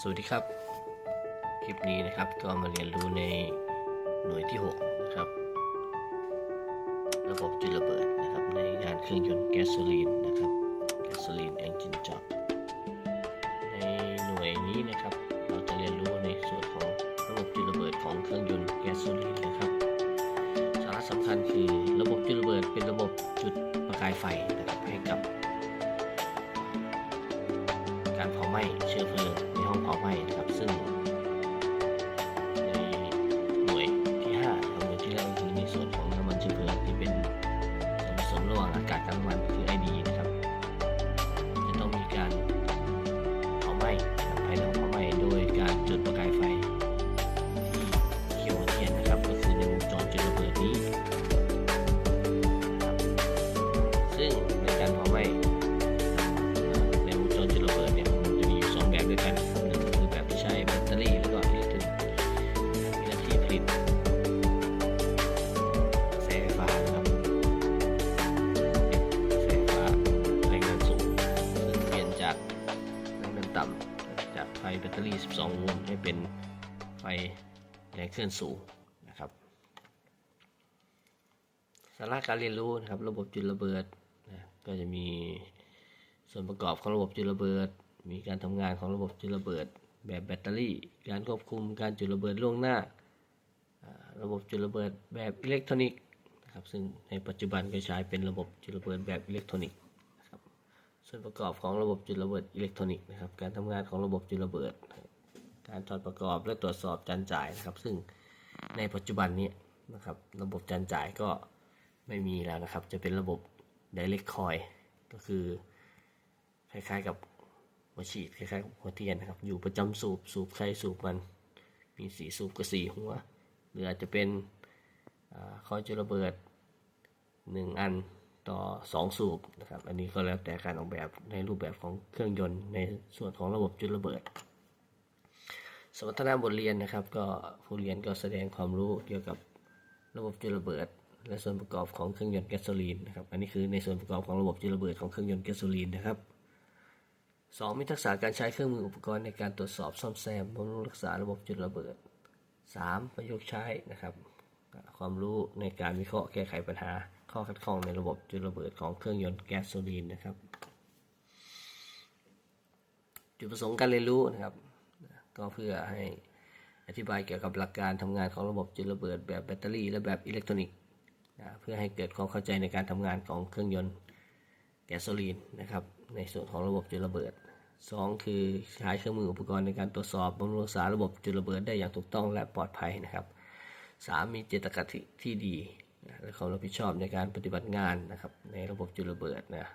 สวัสดีครับ คลิปนี้นะครับก็มาเรียนรู้ในหน่วยที่ 6 นะครับ ระบบจุลระเบิดนะครับในงานเครื่องยนต์แก๊สโซลีนนะครับแก๊สโซลีนเอนจินจ็อบในหน่วยนี้นะครับ เราจะเรียนรู้ในส่วนของระบบจุลระเบิดของเครื่องยนต์แก๊สโซลีนนะครับสาระสำคัญคือระบบจุลระเบิดเป็นระบบจุดประกายไฟนะครับให้กับ การเผาไหม้เชื้อเพลิง ไหม้นะครับซึ่งในหน่วยที่5ครับหน่วยที่เรกก็คือในส่วนของน้ำมันเชื้อเพลิงที่เป็นส่วนผสมระหว่างอากาศกับน้ำมันคือ ID นะครับจะต้องมีการเผาไหม้ การเรียนรู้นะครับ ระบบจุดระเบิดนะก็จะมีส่วนประกอบของระบบจุดระเบิด มีการทำงานของระบบจุดระเบิด แบบแบตเตอรี่ การควบคุมการจุดระเบิดล่วงหน้า ระบบจุดระเบิดแบบอิเล็กทรอนิกส์นะครับซึ่งในปัจจุบันก็ใช้เป็นระบบจุดระเบิดแบบอิเล็กทรอนิกส์นะครับส่วนประกอบของระบบจุดระเบิดอิเล็กทรอนิกส์นะครับการทำงานของระบบจุดระเบิด การถอดประกอบและตรวจสอบจานจ่ายนะครับ ซึ่งในปัจจุบันนี้นะครับระบบจานจ่ายก็ ไม่มีแล้วนะครับ จะเป็นระบบ direct coil ก็คือ คล้ายๆกับหัวฉีดคล้ายๆกับหัวเทียนนะครับ อยู่ประจำสูบสูบใครสูบมัน มีสีสูบกับสีหัว หรืออาจจะเป็นอคอยจุดระเบิดหนึ่งอันต่อสองสูบนะครับ อันนี้ก็แล้วแต่การออกแบบในรูปแบบของเครื่องยนต์ในส่วนของระบบจุดระเบิด สมรรถนะบทเรียนนะครับ ก็ผู้เรียนก็แสดงความรู้เกี่ยวกับระบบจุดระเบิด และส่วนประกอบของเครื่องยนต์แก๊สโซลีนนะครับ อันนี้คือในส่วนประกอบของระบบจุดระเบิดของเครื่องยนต์แก๊สโซลีนนะครับสองมีทักษะการใช้เครื่องมืออุปกรณ์ในการตรวจสอบซ่อมแซมบำรุงรักษาระบบจุดระเบิด 3. ประยุกต์ใช้นะครับ ความรู้ในการวิเคราะห์แก้ไขปัญหา ข้อขัดข้องในระบบจุดระเบิดของเครื่องยนต์แก๊สโซลีนนะครับ จุดประสงค์การเรียนรู้นะครับ ก็เพื่อให้อธิบายเกี่ยวกับหลักการทำงานของระบบจุดระเบิดแบบแบตเตอรี่ และแบบอิเล็กทรอนิกส์ นะเพื่อให้เกิดความเข้าใจในการทำงานของเครื่องยนต์แก๊สโซลีนนะครับในส่วนของระบบจุดระเบิด 2 คือใช้เครื่องมืออุปกรณ์ในการตรวจสอบบำรุงรักษาระบบจุดระเบิดได้อย่างถูกต้องและปลอดภัยนะครับ 3 มีเจตคติที่ดีและความรับผิดชอบในการปฏิบัติงานนะครับในระบบจุดระเบิดนะ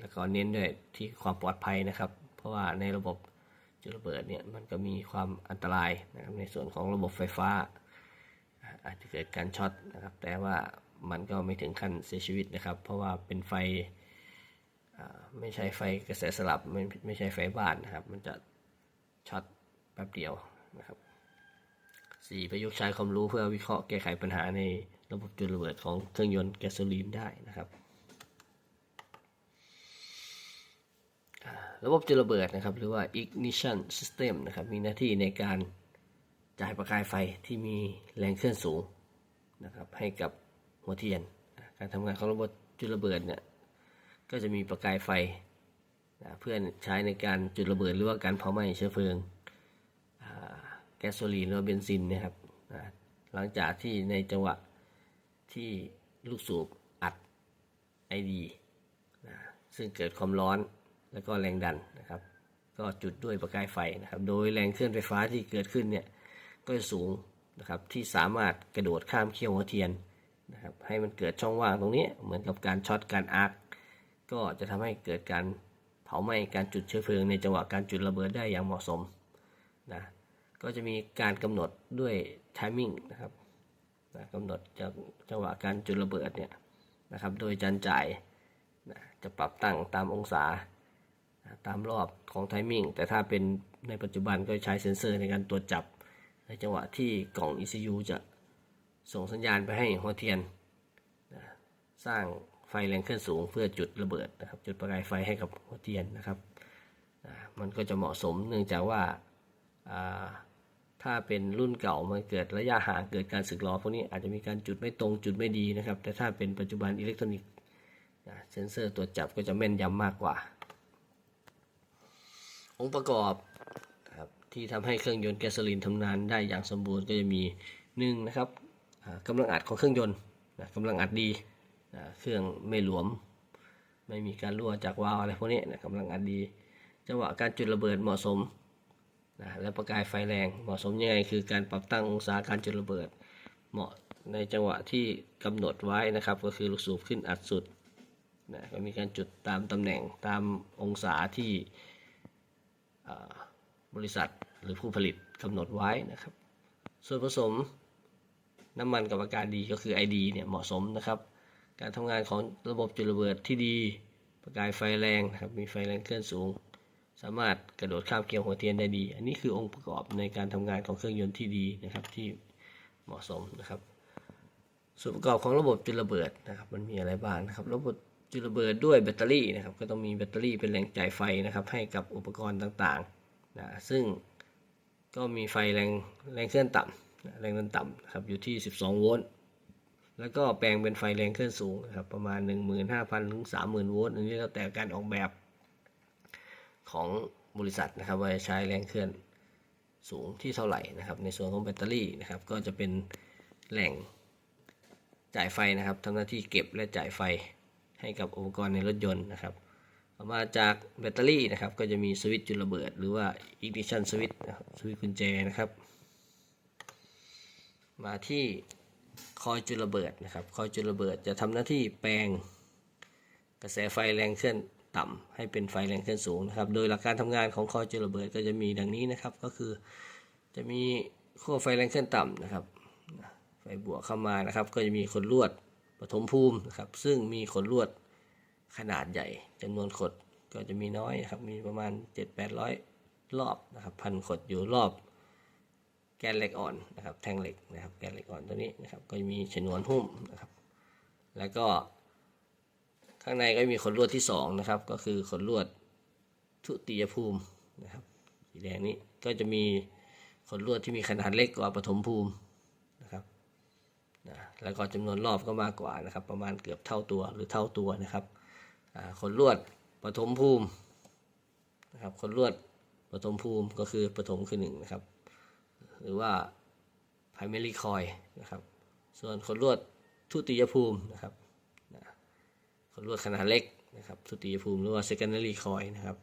แล้วก็เน้นด้วยที่ความปลอดภัยนะครับ เพราะว่าในระบบจุดระเบิดเนี่ยมันก็มีความอันตรายนะครับในส่วนของระบบไฟฟ้า อาจจะเกิดการช็อตนะครับแต่ว่ามันก็ไม่ถึงขั้นเสียชีวิตนะครับ เพราะว่าเป็นไฟไม่ใช่ไฟกระแสสลับไม่ไม่ใช่ไฟบ้านนะครับ มันจะช็อตแป๊บเดียวนะครับสี่ประยุกต์ใช้ความรู้เพื่อวิเคราะห์แก้ไขปัญหาในระบบจุดระเบิดของเครื่องยนต์แก๊สโซลีนได้นะครับ ระบบจุดระเบิดนะครับ หรือว่า ignition system นะครับ มีหน้าที่ในการ จ่ายประกายไฟที่มีแรงเคลื่อนสูงนะครับให้กับหัวเทียน การทำงานของระบบจุดระเบิดเนี่ยก็จะมีประกายไฟนะเพื่อใช้ในการจุดระเบิดหรือว่าการเผาไหม้เชื้อเพลิงแก๊สโซลีนหรือเบนซินนะครับนะหลังจากที่ในจังหวะที่ลูกสูบอัดไอดีนะซึ่งเกิดความร้อนแล้วก็แรงดันนะครับ ก็จุดด้วยประกายไฟนะครับ โดยแรงเคลื่อนไฟฟ้าที่เกิดขึ้นเนี่ย ก็จะสูงนะครับที่สามารถกระโดดข้ามเขี้ยวหัวเทียนนะครับให้มันเกิดช่องว่างตรงนี้เหมือนกับการช็อตการอาร์คก็จะทำให้เกิดการเผาไหม้การจุดเชื้อเพลิงในจังหวะการจุดระเบิดได้อย่างเหมาะสมนะก็จะมีการกำหนดด้วยไทมิ่งนะครับนะกำหนดจากจังหวะการจุดระเบิดเนี่ยนะครับโดยจานจ่ายนะจะปรับตั้งตามองศานะตามรอบของไทมิ่งแต่ถ้าเป็นในปัจจุบันก็ใช้เซ็นเซอร์ในการตรวจจับ ในจังหวะที่กล่อง ECU จะส่งสัญญาณไปให้หัวเทียนนะสร้างไฟแรงเคลื่อนสูงเพื่อจุดระเบิดนะครับ จุดประกายไฟให้กับหัวเทียนนะครับอ่ามันก็จะเหมาะสมเนื่องจากว่าถ้าเป็นรุ่นเก่ามันเกิดระยะห่างเกิดการสึกหรอพวกนี้อาจจะมีการจุดไม่ตรงจุดไม่ดีนะครับ แต่ถ้าเป็นปัจจุบันอิเล็กทรอนิกส์เซนเซอร์ตรวจจับก็จะแม่นยำมากกว่า องค์ประกอบ ที่ทำให้เครื่องยนต์แก๊สโซลีนทำงานได้อย่างสมบูรณ์ก็จะมีหนึ่งนะครับอ่ากำลังอัดของเครื่องยนต์นะกำลังอัดดีนะเครื่องไม่หลวม ไม่มีการรั่วจากวาล์วอะไรพวกนี้นะกำลังอัดดี จังหวะการจุดระเบิดเหมาะสมนะและประกายไฟแรงเหมาะสมยังไงคือการปรับตั้งองศาการจุดระเบิด เหมาะในจังหวะที่กำหนดไว้นะครับ ก็คือลูกสูบขึ้นอัดสุดนะก็มีการจุดตามตำแหน่งตามองศาที่ บริษัทหรือผู้ผลิตกำหนดไว้นะครับ ส่วนผสมน้ำมันกับอากาศดีก็คือ ID เนี่ยเหมาะสมนะครับ การทำงานของระบบจุดระเบิดที่ดี ประกายไฟแรงนะครับ มีไฟแรงเคลื่อนสูง สามารถกระโดดข้ามเกลียวหัวเทียนได้ดี อันนี้คือองค์ประกอบในการทำงานของเครื่องยนต์ที่ดีนะครับที่เหมาะสมนะครับ ส่วนประกอบของระบบจุดระเบิดนะครับ มันมีอะไรบ้างนะครับ ระบบจุดระเบิดด้วยแบตเตอรี่นะครับ ก็ต้องมีแบตเตอรี่เป็นแหล่งจ่ายไฟนะครับ ให้กับอุปกรณ์ต่างๆ นะซึ่งก็มีไฟแรงแรงเคลื่อนต่ำนะแรงดันต่ำครับอยู่ที่ 12 โวลต์แล้วก็แปลงเป็นไฟแรงเคลื่อนสูงครับประมาณ 15,000ถึง30,000 โวลต์อันนี้แล้วแต่การออกแบบของบริษัทนะครับว่าจะใช้แรงเคลื่อนสูงที่เท่าไหร่นะครับ ในส่วนของแบตเตอรี่นะครับ ก็จะเป็นแหล่งจ่ายไฟนะครับทำหน้าที่เก็บและจ่ายไฟให้กับอุปกรณ์ในรถยนต์นะครับ ต่อมาจากแบตเตอรี่นะครับ ก็จะมีสวิตช์จุดระเบิด หรือว่า ignition switch นะครับสวิตช์กุญแจนะครับ มาที่คอยจุดระเบิดนะครับ คอยจุดระเบิดจะทำหน้าที่แปลงกระแสไฟแรงเคลื่อนต่ำให้เป็นไฟแรงเคลื่อนสูงนะครับ โดยหลักการทำงานของคอยจุดระเบิดก็จะมีดังนี้นะครับ ก็คือจะมีขั้วไฟแรงเคลื่อนต่ำนะครับ ไฟบวกเข้ามานะครับ ก็จะมีขดลวดปฐมภูมินะครับ ซึ่งมีขดลวด ขนาดใหญ่จำนวนขดก็จะมีน้อยครับ มีประมาณ 7-800 รอบนะครับพันขดอยู่รอบแกนเหล็กอ่อนนะครับ แท่งเหล็กนะครับแกนเหล็กอ่อนตัวนี้นะครับก็จะมีฉนวนหุ้มนะครับ แล้วก็ ข้างในก็มีขดลวดที่สองนะครับ ก็คือขดลวดทุติยภูมินะครับสีแดงนี้ก็จะมีขดลวดที่มีขนาดเล็กกว่าปฐมภูมินะครับนะแล้วก็จำนวนรอบก็มากกว่านะครับ ประมาณเกือบเท่าตัวหรือเท่าตัวนะครับ ขนลวดปฐมภูมินะครับขนลวดปฐมภูมิก็คือปฐมคือหนึ่งนะครับ หรือว่า primary coil นะครับ ส่วนขนลวดทุติยภูมินะครับนะขนลวดขนาดเล็กนะครับทุติยภูมิหรือว่า secondary coil นะครับ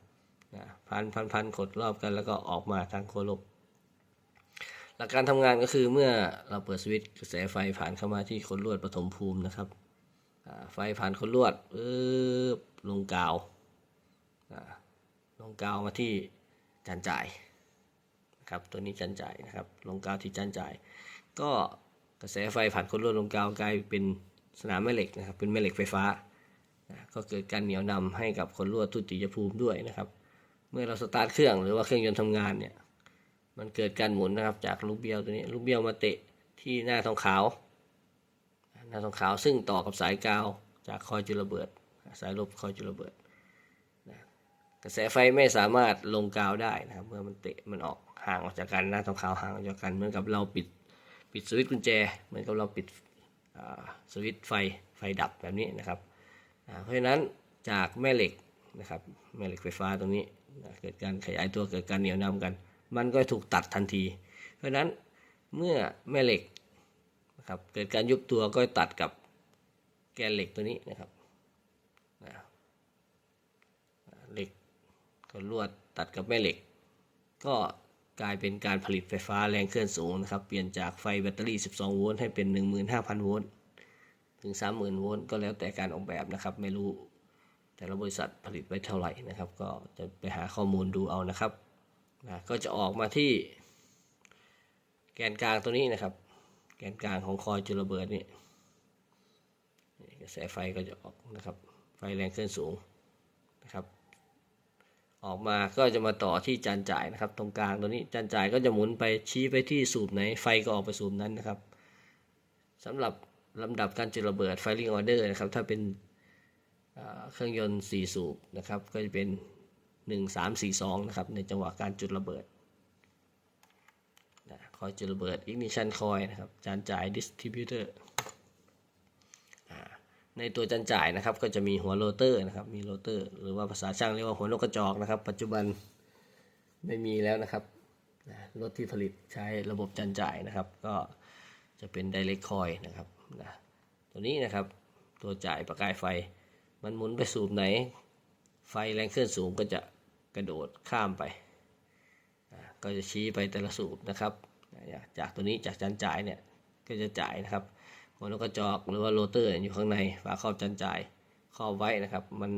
นะพันพันพันขดรอบกันแล้วก็ออกมาทางโคลบหลักการทำงานก็คือเมื่อเราเปิดสวิตช์กระแสไฟผ่านเข้ามาที่คนลวดปฐมภูมินะครับ ไฟผ่านคนลวดปึ๊บลงกาวลงกาวมาที่จานจ่ายนะครับตัวนี้จานจ่ายนะครับลงกาวที่จานจ่าย ก็กระแสไฟผ่านคนลวดลงกาวกลายเป็นสนามแม่เหล็กนะครับเป็นแม่เหล็กไฟฟ้านะก็เกิดการเหนี่ยวนำให้กับคนลวดทุติยภูมิด้วยนะครับ เมื่อเราสตาร์ทเครื่องหรือว่าเครื่องยนต์ทำงานเนี่ยมันเกิดการหมุนนะครับจากลูกเบี้ยวตัวนี้ลูกเบี้ยวมาเตะที่หน้าทองขาว หน้าทองขาวซึ่งต่อกับสายกาวจากคอยจุลระเบิด สายลบคอยจุลระเบิดนะกระแสไฟไม่สามารถลงกาวได้นะครับเมื่อมันเตะมันออกห่างออกจากกันหน้าทองขาวห่างออกจากกันเหมือนกับเราปิดปิดสวิตช์กุญแจเหมือนกับเราปิดสวิตช์ไฟไฟดับแบบนี้นะครับเพราะฉะนั้นจากแม่เหล็กนะครับแม่เหล็กไฟฟ้าตรงนี้นเกิดการขยายตัวเกิดการเหนี่ยวนำกัน มันก็ถูกตัดทันที เพราะฉะนั้นเมื่อแม่เหล็ก นะครับเกิดการยุบตัวก็ตัดกับแกนเหล็กตัวนี้นะครับนะเหล็กก็ลวดตัดกับแม่เหล็ก ก็กลายเป็นการผลิตไฟฟ้าแรงเคลื่อนสูงนะครับ เปลี่ยนจากไฟแบตเตอรี่ 12 โวลต์ให้เป็น 15,000 โวลต์ถึง 30,000 โวลต์ก็แล้วแต่การออกแบบนะครับ ไม่รู้แต่ละบริษัทผลิตไว้เท่าไหร่นะครับ ก็จะไปหาข้อมูลดูเอานะครับนะก็จะออกมาที่แกนกลางตัวนี้นะครับ แกนกลางของคอยจุลระเบิดนี่นี่กระแสไฟก็จะออกนะครับ ไฟแรงเคลื่อนสูงนะครับ ออกมาก็จะมาต่อที่จานจ่ายนะครับ ตรงกลางตัวนี้จานจ่ายก็จะหมุนไปชี้ไปที่สูบไหนไฟก็ออกไปสูบนั้นนะครับสำหรับลำดับการจุดระเบิด firing order นะครับ ถ้าเป็นเครื่องยนต์4สูบนะครับ ก็จะเป็นหนึ่งสามสี่สองนะครับ ในจังหวะการจุดระเบิด คอยจุดระเบิด ignition coil นะครับจานจ่าย distributor อ่าในตัวจานจ่ายนะครับก็จะมีหัวโรเตอร์นะครับมีโรเตอร์ หรือว่าภาษาช่างเรียกว่าหัวนกกระจอกนะครับ ปัจจุบันไม่มีแล้วนะครับรถที่ผลิตใช้ระบบจานจ่ายนะครับ ก็จะเป็น direct coil นะครับนะตัวนี้นะครับตัวจ่ายประกายไฟ มันหมุนไปสูบไหน ไฟแรงเคลื่อนสูงก็จะกระโดดข้ามไป ก็จะชี้ไปแต่ละสูบนะครับ จากตัวนี้จากจานจ่ายเนี่ยก็จะจ่ายนะครับหัวนกกระจอกหรือว่าโรเตอร์อยู่ข้างในฝาครอบจานจ่ายครอบไว้นะครับ มัน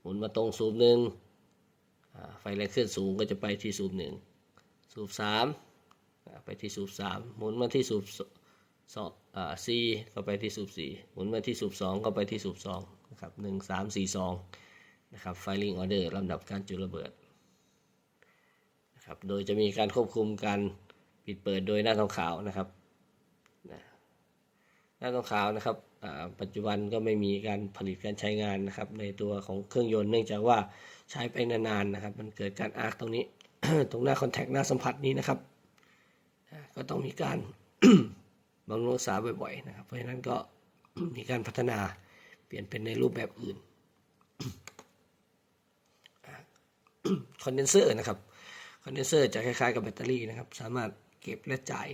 หมุนมาตรงสูบหนึ่งไฟแรงเคลื่อนสูงก็จะไปที่สูบหนึ่งสูบสามไปที่สูบสามหมุนมาที่สูบสองอ่าซีก็ไปที่สูบสี่หมุนมาที่สูบสองก็ไปที่สูบสองนะครับหนึ่งสามสี่สองนะครับ filing order ลำดับการจุดระเบิดนะครับโดยจะมีการควบคุมการ ปิดเปิดโดยหน้าทองขาวนะครับหน้าทองขาวนะครับปัจจุบันก็ไม่มีการผลิตการใช้งานนะครับ ในตัวของเครื่องยนต์เนื่องจากว่าใช้ไปนานๆนะครับ มันเกิดการอาร์คตรงนี้ ตรงหน้าคอนแทคหน้าสัมผัสนี้นะครับ ก็ต้องมีการบำรุงรักษาบ่อยๆนะครับ เพราะฉะนั้นก็มีการพัฒนาเปลี่ยนเป็นในรูปแบบอื่นคอนเดนเซอร์นะครับคอนเดนเซอร์จะคล้ายๆกับแบตเตอรี่นะครับ สามารถ เก็บและจ่าย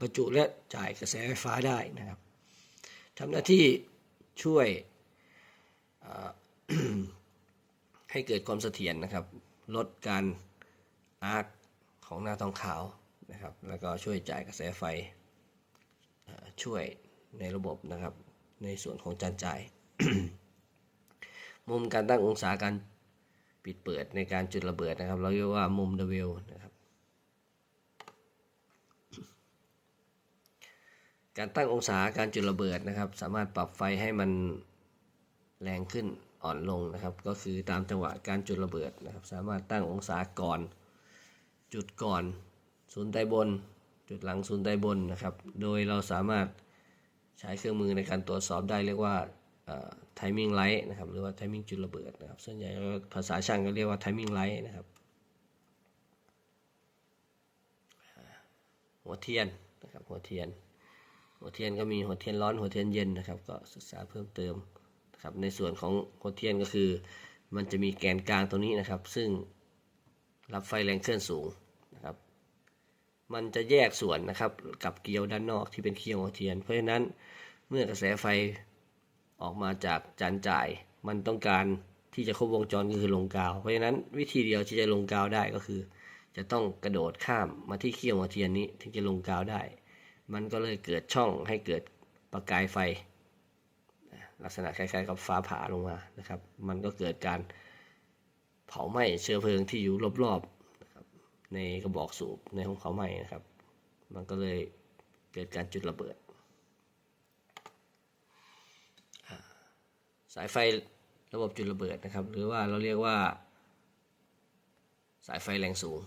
ประจุและจ่ายกระแสไฟฟ้าได้นะครับทำหน้าที่ช่วยให้เกิดความเสถียรนะครับ ลดการอาร์คของหน้าทองขาวนะครับ แล้วก็ช่วยจ่ายกระแสไฟช่วยในระบบนะครับ ในส่วนของจานจ่าย มุมการตั้งองศาการปิดเปิดในการจุดระเบิดนะครับ เราเรียกว่ามุมเดเวลนะครับ การตั้งองศาการจุดระเบิดนะครับ สามารถปรับไฟให้มันแรงขึ้นอ่อนลงนะครับ ก็คือตามจังหวะการจุดระเบิดนะครับ สามารถตั้งองศาก่อน จุดก่อนศูนย์ใต้บน จุดหลังศูนย์ใต้บนนะครับ โดยเราสามารถใช้เครื่องมือในการตรวจสอบได้เรียกว่า timing light นะครับหรือว่า timing จุดระเบิดนะครับส่วนใหญ่ภาษาช่างก็เรียกว่า timing light นะครับหัวเทียนนะครับหัวเทียน หัวเทียนก็มีหัวเทียนร้อนหัวเทียนเย็นนะครับ ก็ศึกษาเพิ่มเติมนะครับ ในส่วนของหัวเทียนก็คือ มันจะมีแกนกลางตรงนี้นะครับ ซึ่งรับไฟแรงเคลื่อนสูงนะครับ มันจะแยกส่วนนะครับกับเกลียวด้านนอกที่เป็นเคียวหัวเทียน เพราะฉะนั้นเมื่อกระแสไฟออกมาจากจานจ่าย มันต้องการที่จะครบวงจรก็คือลงกาว เพราะฉะนั้นวิธีเดียวที่จะลงกาวได้ก็คือ จะต้องกระโดดข้ามมาที่เขี้ยวหัวเทียนนี้ถึงจะลงกาวได้ มันก็เลยเกิดช่องให้เกิดประกายไฟ ลักษณะคล้ายๆกับฟ้าผ่าลงมานะครับ มันก็เกิดการเผาไหม้เชื้อเพลิงที่อยู่รอบๆในกระบอกสูบในห้องเผาไหม้นะครับ มันก็เลยเกิดการจุดระเบิด สายไฟระบบจุดระเบิดนะครับ หรือว่าเราเรียกว่า สายไฟแรงสูง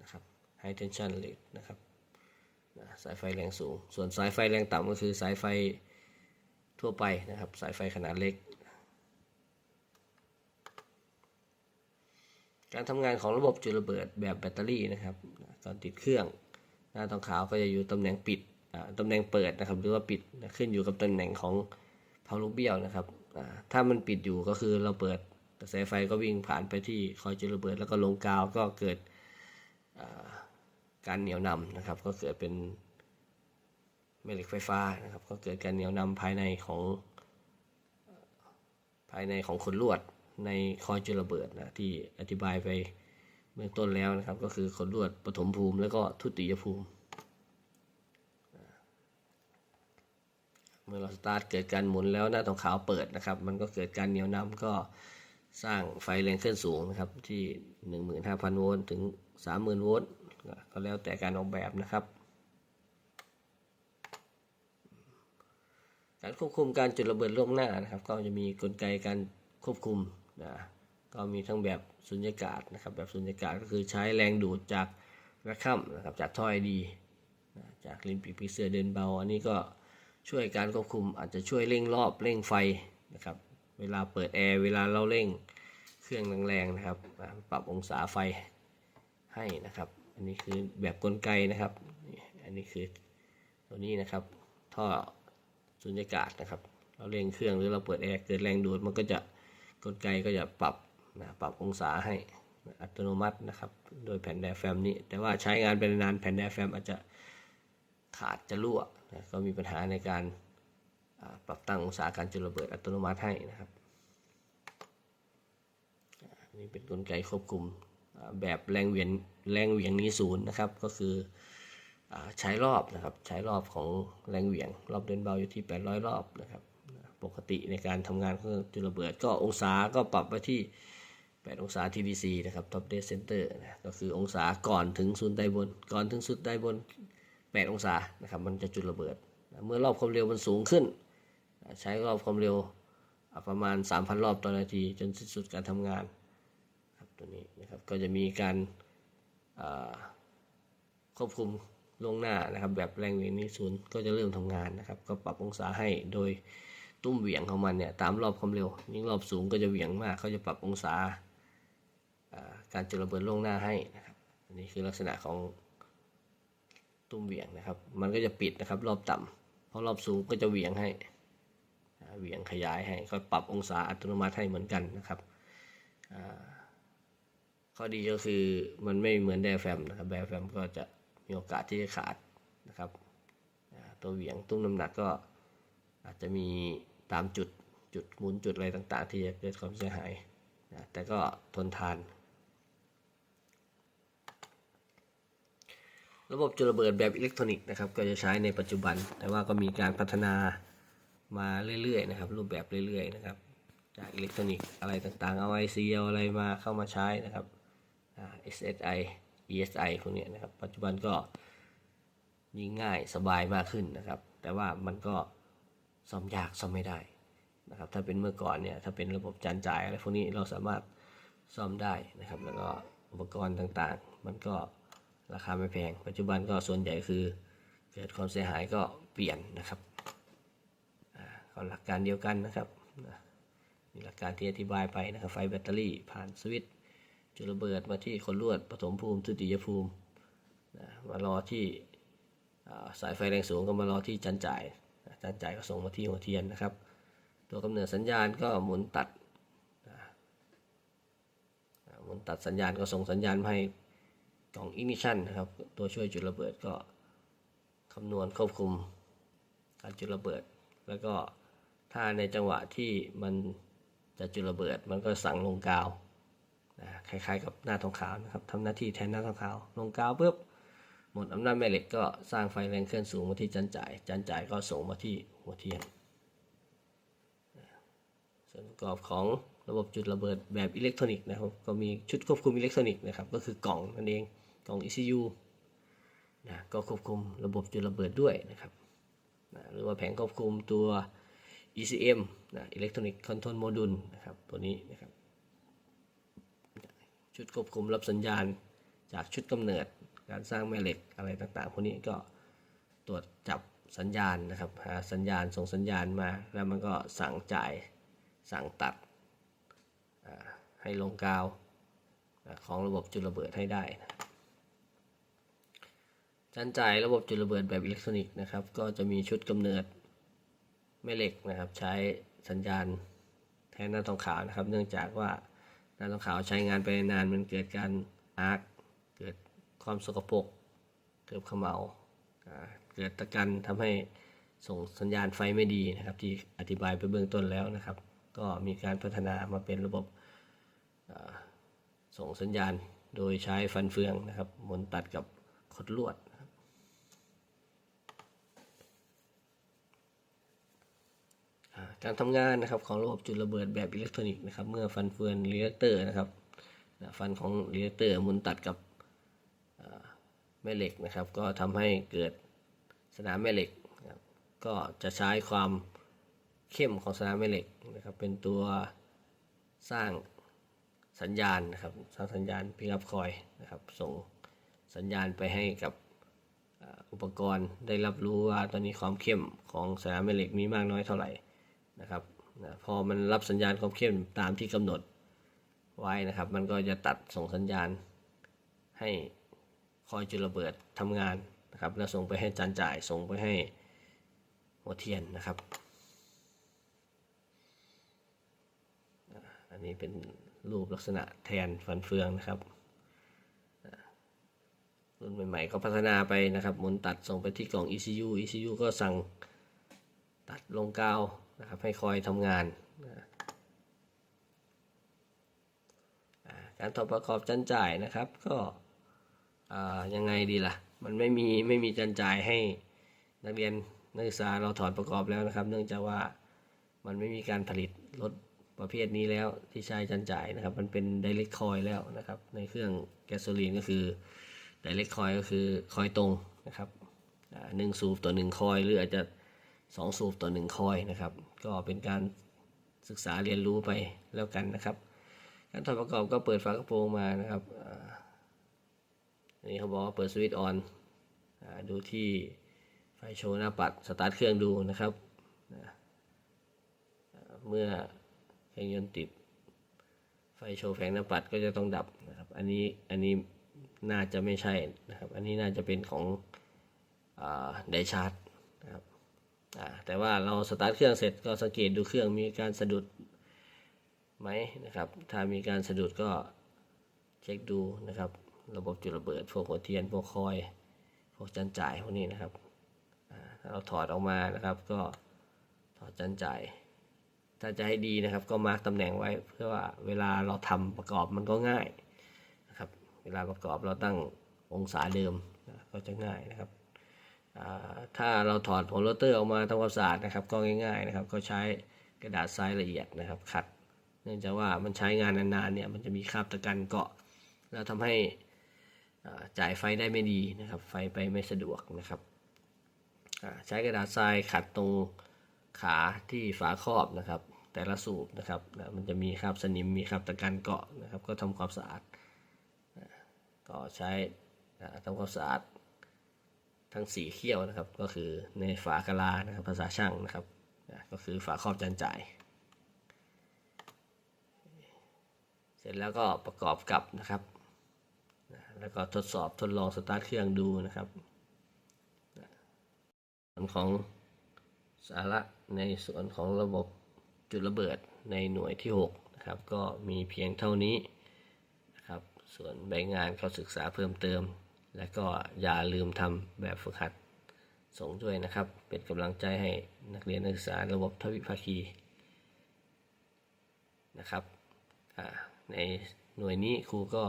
นะครับ high tension rate นะครับ สายไฟแรงสูง ส่วนสายไฟแรงต่ำก็คือสายไฟทั่วไปนะครับ สายไฟขนาดเล็ก การทำงานของระบบจุดระเบิดแบบแบตเตอรี่นะครับตอนติดเครื่อง หน้าทองขาวก็จะอยู่ตำแหน่งปิดอ่าตำแหน่งเปิดนะครับ หรือว่าปิดขึ้นอยู่กับตำแหน่งของเพาลูกเบี้ยวนะครับอ่าถ้ามันปิดอยู่ก็คือเราเปิดกระแสไฟก็วิ่งผ่านไปที่คอยจุดระเบิดแล้วก็ลงกาวก็เกิดอ่า การเหนี่ยวนำนะครับ ก็เกิดเป็นแม่เหล็กไฟฟ้านะครับ ก็เกิดการเหนี่ยวนำภายในของภายในของขนลวดในคอยจุดระเบิดนะที่อธิบายไปเบื้องต้นแล้วนะครับ ก็คือขนลวดปฐมภูมิ แล้วก็ทุติยภูมิ เมื่อเราสตาร์ทเกิดการหมุนแล้วหน้าตรงขาวเปิดนะครับ มันก็เกิดการเหนี่ยวนำก็สร้างไฟแรงเคลื่อนสูงนะครับที่ 15,000 โวลต์ถึง 30,000 โวลต์ ก็แล้วแต่การออกแบบนะครับ การควบคุมการจุดระเบิดล่วงหน้านะครับ ก็จะมีกลไกการควบคุมนะก็มีทั้งแบบสุญญากาศนะครับ แบบสุญญากาศก็คือใช้แรงดูดจากแวคคัมนะครับจากท่อไอดีจากลิ้นปีกผีเสือเดินเบา อันนี้ก็ช่วยการควบคุมอาจจะช่วยเร่งรอบเร่งไฟนะครับเวลาเปิดแอร์เวลาเราเร่งเครื่องแรงๆนะครับ ปรับองศาไฟให้นะครับ อันนี้คือแบบกลไกนะครับนี่อันนี้คือตัวนี้นะครับ ท่อสุญญากาศนะครับ เราเร่งเครื่องหรือเราเปิดแอร์เกิดแรงดูดมันก็จะกลไกก็จะปรับนะปรับองศาให้อัตโนมัตินะครับ โดยแผ่นไดแฟมนี้ แต่ว่าใช้งานไปนานแผ่นไดแฟมอาจจะขาดจะรั่วนะก็มีปัญหาในการปรับตั้งองศาการจุดระเบิดอัตโนมัติให้นะครับนนี้เป็นกลไกควบคุม แบบแรงเหวียงแรงเวียงนี้ศูนย์นะครับ ก็คือใช้รอบนะครับใช้รอบของแรงเหวี่ยง รอบเดินเบาอยู่ที่ 800 รอบนะครับ ปกติในการทำงานของจุดระเบิด ก็องศาก็ปรับไว้ที่ 8 องศา TDC นะครับ Top Dead Center นะก็คือองศาก่อนถึงศูนย์ใต้บน ก่อนถึงศูนย์ใต้บน 8 องศานะครับมันจะจุดระเบิด เมื่อรอบความเร็วมันสูงขึ้น ใช้รอบความเร็วประมาณ 3,000 รอบต่อนาที จนสิ้นสุดการทำงาน ตัวนี้นะครับก็จะมีการาควบคุมลวงหน้านะครับ แบบแรงเวียงนี้ศูนย์ก็จะเริ่มทำงานนะครับ ก็ปรับองศาให้โดยตุ้มเหวี่ยงของมันเนี่ยตามรอบความเร็ว ยิ่งรอบสูงก็จะเหวี่ยงมากเขาจะปรับองศาาการจุดระเบิดล่วงหน้าให้นะครับอันนี้คือลักษณะของตุ้มเหวี่ยงนะครับ มันก็จะปิดนะครับ รอบต่ำเพราะรอบสูงก็จะเหวี่ยงให้เหวี่ยงขยายให้เขาปรับองศาอัตโนมัติให้เหมือนกันนะครับ ข้อดีก็คือมันไม่เหมือนไดแฟมนะครับไดแฟมก็จะมีโอกาสที่จะขาดนะครับ ตัวเหวี่ยงตุ้มน้ำหนักก็อาจจะมีตามจุดจุดหมุนจุดอะไรต่างๆ ที่จะเกิดความเสียหายนะแต่ก็ทนทาน ระบบจุดระเบิดแบบอิเล็กทรอนิกส์นะครับก็จะใช้ในปัจจุบัน แต่ว่าก็มีการพัฒนามาเรื่อยๆนะครับ รูปแบบเรื่อยๆนะครับ จากอิเล็กทรอนิกส์อะไรต่างๆ เอา IC เอาอะไรมาเข้ามาใช้นะครับ SSI ESI พวกนี้นะครับ ปัจจุบันก็ยิ่งง่ายสบายมากขึ้นนะครับ แต่ว่ามันก็ซ่อมยากซ่อมไม่ได้นะครับ ถ้าเป็นเมื่อก่อนเนี่ยถ้าเป็นระบบจานจ่ายอะไรพวกนี้เราสามารถซ่อมได้นะครับ แล้วก็อุปกรณ์ต่างๆ มันก็ราคาไม่แพง ปัจจุบันก็ส่วนใหญ่คือเกิดความเสียหายก็เปลี่ยนนะครับก็หลักการเดียวกันนะครับมีหลักการที่อธิบายไปนะครับ ไฟแบตเตอรี่ผ่านสวิตช์ จุดระเบิดมาที่คนลวดปฐมภูมิทุติยภูมินะมารอที่สายไฟแรงสูงก็มารอที่จันจ่ายจันจ่ายก็ส่งมาที่หัวเทียนนะครับ ตัวกำเนิดสัญญาณก็หมุนตัดนะหมุนตัดสัญญาณก็ส่งสัญญาณให้กล่องอินิชันนะครับ ตัวช่วยจุดระเบิดก็คำนวณควบคุมการจุดระเบิด แล้วก็ถ้าในจังหวะที่มันจะจุดระเบิด มันก็สั่งลงกาว นะคล้ายๆ กับหน้าทองขาวนะครับทำหน้าที่แทนหน้าทองขาว ลงกาวปุ๊บหมดอำนาจแม่เหล็กก็สร้างไฟแรงเคลื่อนสูงมาที่จันจ่าย จันจ่ายก็ส่งมาที่หัวเทียน ส่วนประกอบของระบบจุดระเบิดแบบอิเล็กทรอนิกส์นะครับ ก็มีชุดควบคุมอิเล็กทรอนิกส์นะครับ ก็คือกล่องนั่นเอง กล่อง ECU นะ ก็ควบคุมระบบจุดระเบิดด้วยนะครับนะหรือว่าแผงควบคุมตัว ECM นะ Electronic Control Module นะครับ ตัวนี้นะครับ ชุดควบคุมรับสัญญาณ จากชุดกำเนิดการสร้างแม่เหล็กอะไรต่างๆพวกนี้ก็ตรวจจับสัญญาณนะครับหาสัญญาณส่งสัญญาณมา แล้วมันก็สั่งจ่ายสั่งตัดให้ลงกาวของระบบจุดระเบิดให้ได้นะการจ่ายระบบจุดระเบิดแบบอิเล็กทรอนิกส์นะครับ ก็จะมีชุดกำเนิดแม่เหล็กนะครับ ใช้สัญญาณแทนหน้าทองขาวนะครับ เนื่องจากว่า หน้าทองขาวใช้งานไปนานมันเกิดการอาร์คเกิดความสกปรกเกิดเขมเหลาอ่าเกิดตะกันทำให้ส่งสัญญาณไฟไม่ดีนะครับ ที่อธิบายไปเบื้องต้นแล้วนะครับ ก็มีการพัฒนามาเป็นระบบส่งสัญญาณโดยใช้ฟันเฟืองนะครับหมุนตัดกับขดลวด อ่า การทำงานนะครับของระบบจุดระเบิดแบบอิเล็กทรอนิกส์นะครับเมื่อฟันเฟืองรีแอคเตอร์นะครับฟันของรีแอคเตอร์หมุนตัดกับแม่เหล็กนะครับก็ทำให้เกิดสนามแม่เหล็กก็จะใช้ความเข้มของสนามแม่เหล็กนะครับเป็นตัวสร้างสัญญาณนะครับสร้างสัญญาณพิกับคอยนะครับส่งสัญญาณไปให้กับอุปกรณ์ได้รับรู้ว่าตอนนี้ความเข้มของสนามแม่เหล็กมีมากน้อยเท่าไหร่ นะครับนะพอมันรับสัญญาณความเข้มตามที่กำหนดไว้นะครับ มันก็จะตัดส่งสัญญาณ ให้คอยจุดระเบิดทำงานนะครับ แล้วส่งไปให้จานจ่ายส่งไปให้หัวเทียนนะครับ อันนี้เป็นรูปลักษณะแทนฟันเฟืองนะครับรุ่นใหม่ๆก็พัฒนาไปนะครับหมุนตัดส่งไปที่กล่อง ECU ECU ก็สั่งตัดลงกาว นะครับให้คอยทำงานนะการถอดประกอบจันจ่ายนะครับ ก็ยังไงดีล่ะ มันไม่มีไม่มีจันจ่ายให้นักเรียนนักศึกษาเราถอดประกอบแล้วนะครับ เนื่องจากว่ามันไม่มีการผลิตรถประเภทนี้แล้วที่ใช้จันจ่ายนะครับ มันเป็น direct coil แล้วนะครับ ในเครื่องแก๊สโซลีนก็คือ direct coil ก็คือคอยตรงนะครับหนึ่งสูบต่อหนึ่งคอยหรืออาจจะ สองสูบต่อหนึ่งคอยนะครับ ก็เป็นการศึกษาเรียนรู้ไปแล้วกันนะครับการถอดประกอบก็เปิดฝากระโปรงมานะครับอันนี้เขาบอกว่าเปิดสวิตช์ออนดูที่ไฟโชว์หน้าปัดสตาร์ทเครื่องดูนะครับ เมื่อเครื่องยนต์ติดไฟโชว์แผงหน้าปัดก็จะต้องดับนะครับ อันนี้อันนี้น่าจะไม่ใช่นะครับ อันนี้น่าจะเป็นของไดชาร์จ แต่ว่าเราสตาร์ทเครื่องเสร็จก็สังเกตดูเครื่องมีการสะดุดไหมนะครับ ถ้ามีการสะดุดก็เช็คดูนะครับ ระบบจุดระเบิด พวกหัวเทียน พวกคอย พวกจันจ่ายพวกนี้นะครับถ้าเราถอดออกมานะครับ ก็ถอดจันจ่าย ถ้าจะให้ดีนะครับ ก็มาร์กตำแหน่งไว้เพื่อว่าเวลาเราทำประกอบมันก็ง่ายนะครับ เวลาประกอบเราตั้งองศาเดิมก็จะง่ายนะครับ ถ้าเราถอดหัวโรเตอร์ออกมาทำความสะอาดนะครับก็ง่ายๆนะครับก็ใช้กระดาษทรายละเอียดนะครับขัด เนื่องจากว่ามันใช้งานนานๆเนี่ยมันจะมีคราบตะกันเกาะ แล้วทำให้จ่ายไฟได้ไม่ดีนะครับ ไฟไปไม่สะดวกนะครับใช้กระดาษทรายขัดตรงขาที่ฝาครอบนะครับ แต่ละสูบนะครับมันจะมีคราบสนิมมีคราบตะกันเกาะนะครับ ก็ทำความสะอาดก็ใช้อ่าทำความสะอาด ทั้งสีเขี้ยวนะครับ ก็คือในฝากะลานะครับภาษาช่างนะครับนะก็คือฝาครอบจานจ่าย เสร็จแล้วก็ประกอบกับนะครับนะแล้วก็ทดสอบทดลองสตาร์ทเครื่องดูนะครับส่วนของสาระในส่วนของระบบจุดระเบิดในหน่วยที่6นะครับก็มีเพียงเท่านี้นะครับส่วนใบงานเขาศึกษาเพิ่มเติม และก็อย่าลืมทำแบบฝึกหัดส่งด้วยนะครับ เป็นกำลังใจให้นักเรียนนักศึกษาระบบทวิภาคีนะครับในหน่วยนี้ครูก็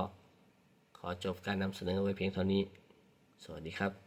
ขอจบการนำเสนอไว้เพียงเท่านี้ สวัสดีครับ